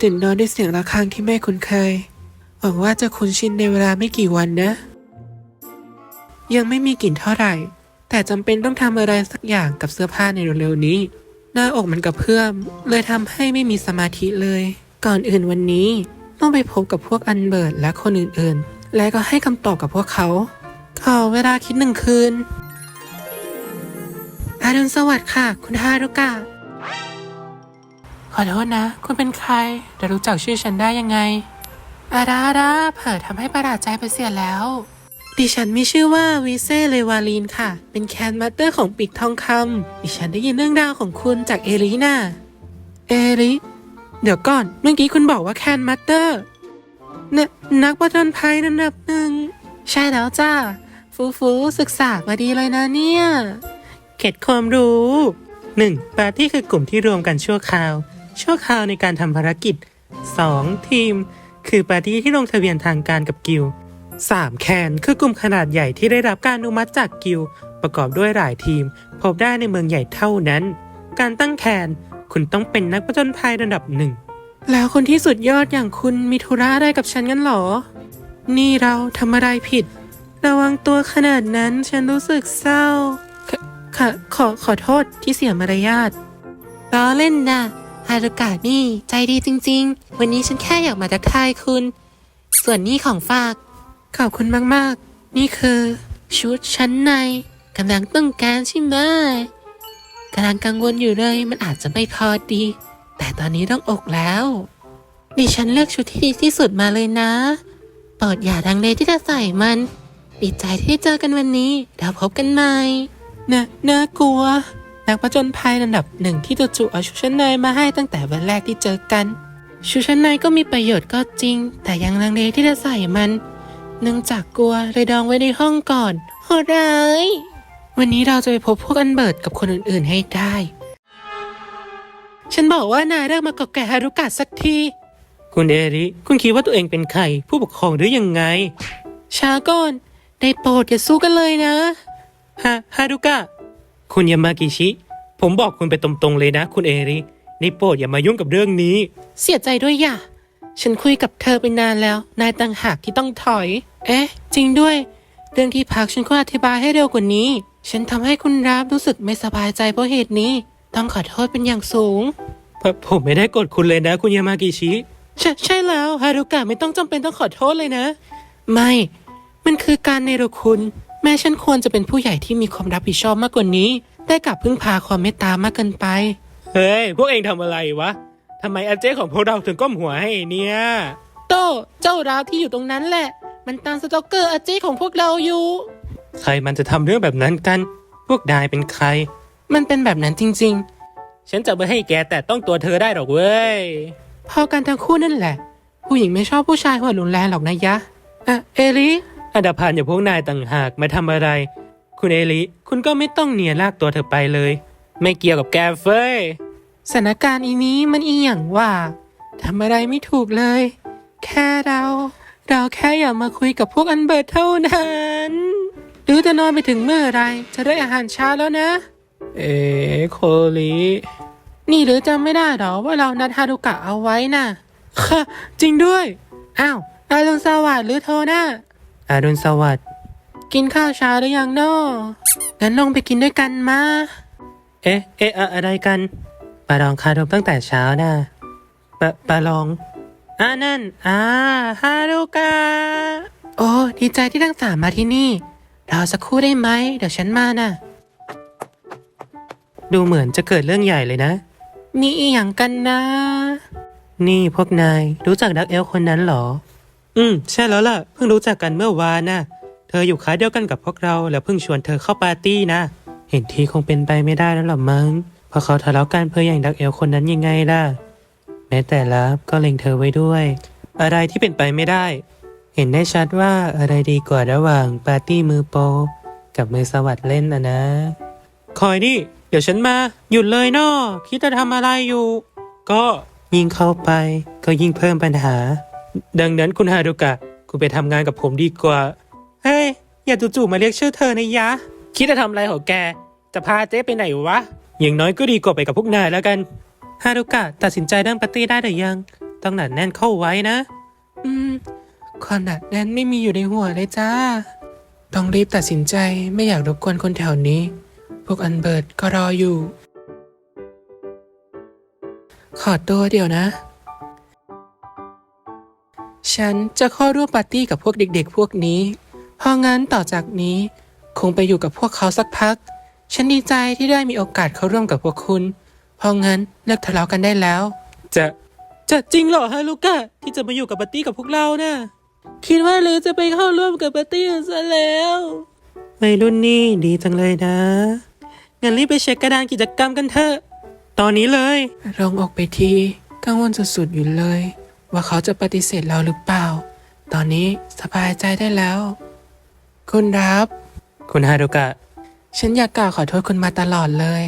ตื่นนอนด้วยเสียงระฆังที่ไม่คุ้นเคย หวังว่าจะคุ้นชินในเวลาไม่กี่วันนะ ยังไม่มีกลิ่นเท่าไหร่ แต่จำเป็นต้องทำอะไรสักอย่างกับเสื้อผ้าในเร็วๆนี้ หน้าอกมันกระเพื่อม เลยทำให้ไม่มีสมาธิเลย ก่อนอื่นวันนี้ ต้องไปพบกับพวกอันเบิร์ดและคนอื่นๆ และก็ให้คำตอบกับพวกเขาขอเวลาคิดหนึ่งคืนอารุณสวัสดิ์ค่ะ คุณฮารุกะ ขอโทษนะ คุณเป็นใครจะรู้จักชื่อฉันได้ยังไง อาดาอาดาเผลอทำให้ประหลาดใจไปเสียแล้ว ดิฉันมีชื่อว่าวิเซเลวาลีนค่ะ เป็นแคนมาสเตอร์ของปีกทองคำดิฉันได้ยินเรื่องราวของคุณจากเอริน่าเอริเดี๋ยวก่อน เมื่อกี้คุณบอกว่าแคนมาสเตอร์นนักประจนภัยระดับหนึ่ง ใช่แล้วจ้า ฟูฟูศึกษามาดีเลยนะเนี่ย เก็ดความรู้ 1. ปาร์ตี้คือกลุ่มที่รวมกันชั่วคราว ชั่วคราวในการทำภารกิจ 2. ทีม คือปาร์ตี้ที่ลงทะเบียนทางการกับกิลด์ 3. แคนคือกลุ่มขนาดใหญ่ที่ได้รับการอนุมัติจากกิลด์ประกอบด้วยหลายทีม พบได้ในเมืองใหญ่เท่านั้น การตั้งแคนคุณต้องเป็นนักผจญภัยระดับหนึ่ง แล้วคนที่สุดยอดอย่างคุณมีธุระอะไรกับฉันงั้นหรอ นี่เราทำอะไรผิด ระวังตัวขนาดนั้นฉันรู้สึกเศร้าขขอขอขอโทษที่เสียมารยาทล้อเล่นนะ ฮารุกะนี่ใจดีจริง ๆ วันนี้ฉันแค่อยากมาทักทายคุณ ส่วนนี้ของฝาก ขอบคุณมากๆ นี่คือ ชุดชั้นในกำลังต้องการใช่ไหมกำลังกังวลอยู่เลยมันอาจจะไม่พอดี แต่ตอนนี้ต้องอกแล้วดิฉันเลือกชุดที่ดีที่สุดมาเลยนะโปรดอย่าดังเลที่จะใส่มันดีใจที่ได้เจอกันวันนี้เดี๋ยวพบกันใหม่น่าน่ากลัว นักผจญภัยระดับหนึ่งที่จู่ๆเอาชุดชั้นในมาให้ตั้งแต่วันแรกที่เจอกัน ชุดชั้นในก็มีประโยชน์ก็จริง แต่ยังลังเลที่จะใส่มัน เนื่องจากกลัวเลยดองไว้ในห้องก่อนโหดร้ายวันนี้เราจะไปพบพวกอันเบิร์ดกับคนอื่นๆให้ได้ ฉันบอกว่านายเลิกมาเกาะแก่ฮารุกะสักที คุณเอริ คุณคิดว่าตัวเองเป็นใคร ผู้ปกครองหรือยังไง ช้าก่อน ได้โปรดอย่าสู้กันเลยนะ ฮะฮารุกะ คุณยามากิชิ ผมบอกคุณไปตรงๆเลยนะ คุณเอริได้โปรดอย่ามายุ่งกับเรื่องนี้ เสียใจด้วยอย่าฉันคุยกับเธอไปนานแล้ว นายต่างหากที่ต้องถอย เอ๊ะ จริงด้วย เรื่องที่พักฉันควรอธิบายให้เร็วกว่านี้ ฉันทำให้คุณรับรู้สึกไม่สบายใจเพราะเหตุนี้ ต้องขอโทษเป็นอย่างสูง ผมไม่ได้กดคุณเลยนะ คุณยามากิชิ ใช่ใช่แล้วฮารุกะไม่ต้องจำเป็นต้องขอโทษเลยนะ ไม่ มันคือการเนรคุณ แม้ฉันควรจะเป็นผู้ใหญ่ที่มีความรับผิดชอบมากกว่านี้ แต่กลับพึ่งพาความเมตตามากเกินไป เฮ้ย พวกเองทำอะไรวะ ทำไมอาเจ้ของพวกเราถึงก้มหัวให้เนี่ย โตเจ้าราวที่อยู่ตรงนั้นแหละ มันตามสตอกเกอร์อาเจ้ของพวกเราอยู่ ใครมันจะทำเรื่องแบบนั้นกัน พวกนายเป็นใคร มันเป็นแบบนั้นจริงๆฉันจะไม่ให้แกแต่ต้องตัวเธอได้หรอกเว้ยพอกันทั้งคู่นั่นแหละ ผู้หญิงไม่ชอบผู้ชายหัวรุนแรงหรอกนะยะ อะ เอลิ อันดาพานอย่าพวกนายต่างหากมาทำอะไร คุณเอลิคุณก็ไม่ต้องเนียลากตัวเธอไปเลย ไม่เกี่ยวกับแกเฟ้ยสถานการณ์อีนี้มันอีหยังว่าทำอะไรไม่ถูกเลย แค่เรา เราแค่อยากมาคุยกับพวกอันเบิร์ดเท่านั้นหรือจะนอนไปถึงเมื่อไหรจะได้อาหารเช้าแล้วนะ เอ๋โคลินี่หรือจำไม่ได้หรอว่าเรานัดฮารุกะเอาไว้น่ะค่ะจริงด้วย อ้าวอารุณสวัสดิ์หรือโทนะ อารุณสวัสดิ์ กินข้าวเช้าหรือยังนองั้นลงไปกินด้วยกันมา เอ๊ะ เอ๊ะ อะอะไรกันปลาลองคารมตั้งแต่เช้าน่ะปลาปลาลอง อ่านั่น อ่า ฮารุกะโอ้ ดีใจที่ทั้งสามมาที่นี่ รอสักครู่ได้ไหม เดี๋ยวฉันมาน่ะ ดูเหมือนจะเกิดเรื่องใหญ่เลยนะ นี่อหย่างกันนะ นี่พวกนายรู้จักดักเอลคนนั้นเหรอ อืม ใช่แล้วล่ะ เพิ่งรู้จักกันเมื่อวานน่ะ เธออยู่คาเดียวกันกับพวกเรา แล้วเพิ่งชวนเธอเข้าปาร์ตี้นะ เห็นทีคงเป็นไปไม่ได้แล้วหรอมั้ง เพราะเขาทะเลาะกันเพื่ออย่างดักเอลคนนั้นยังไงล่ะ แม้แต่ลับก็เล็งเธอไว้ด้วย อะไรที่เป็นไปไม่ได้ เห็นได้ชัดว่าอะไรดีกว่าระหว่างปาร์ตี้มือโปรกับมือสวัสดเล่นอะนะ คอยนี่ เดี๋ยวฉันมา หยุดเลยนอคิดจะทำอะไรอยู่ ก็ยิ่งเข้าไปก็ยิ่งเพิ่มปัญหา ดังนั้นคุณฮารุกะ คุณไปทำงานกับผมดีกว่า เฮ้ย อย่าจู่ๆมาเรียกชื่อเธอนะยะ คิดจะทำอะไรของแก จะพาเจ๊ไปไหนวะ อย่างน้อยก็ดีกว่าไปกับพวกนายแล้วกัน ฮารุกะตัดสินใจเรื่องปาร์ตี้ได้หรือยัง ต้องหนัดแน่นเข้าไว้นะ อืมความหนักแน่นไม่มีอยู่ในหัวเลยจ้า ต้องรีบตัดสินใจไม่อยากรบกวนคนแถวนี้ พวกอันเบิร์ตก็รออยู่ ขอตัวเดี๋ยวนะ ฉันจะเข้าร่วมปาร์ตี้กับพวกเด็กๆ พวกนี้ เพราะงั้นต่อจากนี้ คงไปอยู่กับพวกเขาสักพัก ฉันดีใจที่ได้มีโอกาสเข้าร่วมกับพวกคุณ เพราะงั้นเลิกทะเลาะกันได้แล้ว จะจะจริงเหรอฮะลูก้าที่จะมาอยู่กับปาร์ตี้กับพวกเรานะ่ะคิดว่าหรือจะไปเข้าร่วมกับปาร์ตี้ซะแล้ววัยรุ่นนี่ดีจังเลยนะงั้นรีบไปเช็คกระดานกิจกรรมกันเถอะ ตอนนี้เลยลงออกไปทีกังวลสุดๆอยู่เลย ว่าเขาจะปฏิเสธเราหรือเปล่า ตอนนี้สบายใจได้แล้ว คุณรับ คุณฮารุกะ ฉันอยากกล่าวขอโทษคุณมาตลอดเลย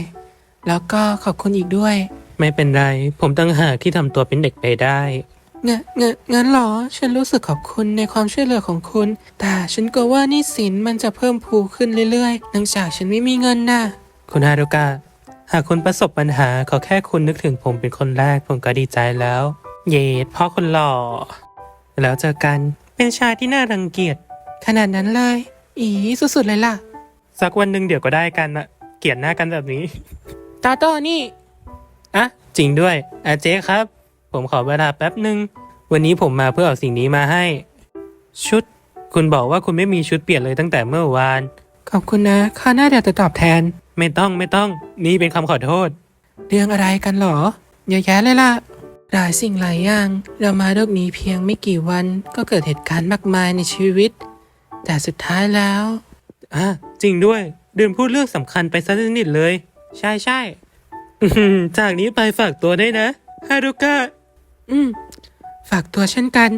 แล้วก็ขอบคุณอีกด้วย ไม่เป็นไร ผมตั้งหากที่ทำตัวเป็นเด็กไปได้เงะเงะงั้นเหรอ ฉันรู้สึกขอบคุณในความช่วยเหลือของคุณ แต่ฉันกลัวว่าหนี้สินมันจะเพิ่มพูขึ้นเรื่อยๆเนื่องจากฉันไม่มีเงินน่ะ คุณฮารุกะ หากคุณประสบปัญหาขอแค่คุณนึกถึงผมเป็นคนแรกผมก็ดีใจแล้ว เย็ดพ่อคนหล่อ แล้วเจอกันเป็นชายที่น่ารังเกียจขนาดนั้นเลย อีสุดๆเลยล่ะ สักวันหนึ่งเดี๋ยวก็ได้กันอะเกลียดหน้ากันแบบนี้ ตาโต้นี่ อะ จริงด้วยอาเจ๊ครับ ผมขอเวลาแป๊บหนึ่ง วันนี้ผมมาเพื่อเอาสิ่งนี้มาให้ ชุด คุณบอกว่าคุณไม่มีชุดเปลี่ยนเลยตั้งแต่เมื่อวาน ขอบคุณนะข้าหน้าเดี๋ยวจะตอบแทน ไม่ต้องไม่ต้อง นี่เป็นคำขอโทษ เรื่องอะไรกันเหรอเยอะแยะเลยล่ะ หลายสิ่งหลายอย่าง เรามาโลกนี้เพียงไม่กี่วันก็เกิดเหตุการณ์มากมายในชีวิต แต่สุดท้ายแล้วอะจริงด้วยลืมพูดเรื่องสำคัญไปซะนิดเลย ใช่ใช่อื้อหือจากนี้ไปฝากตัวได้วยนะฮารุกะอืม ฝากตัวเช่นกัน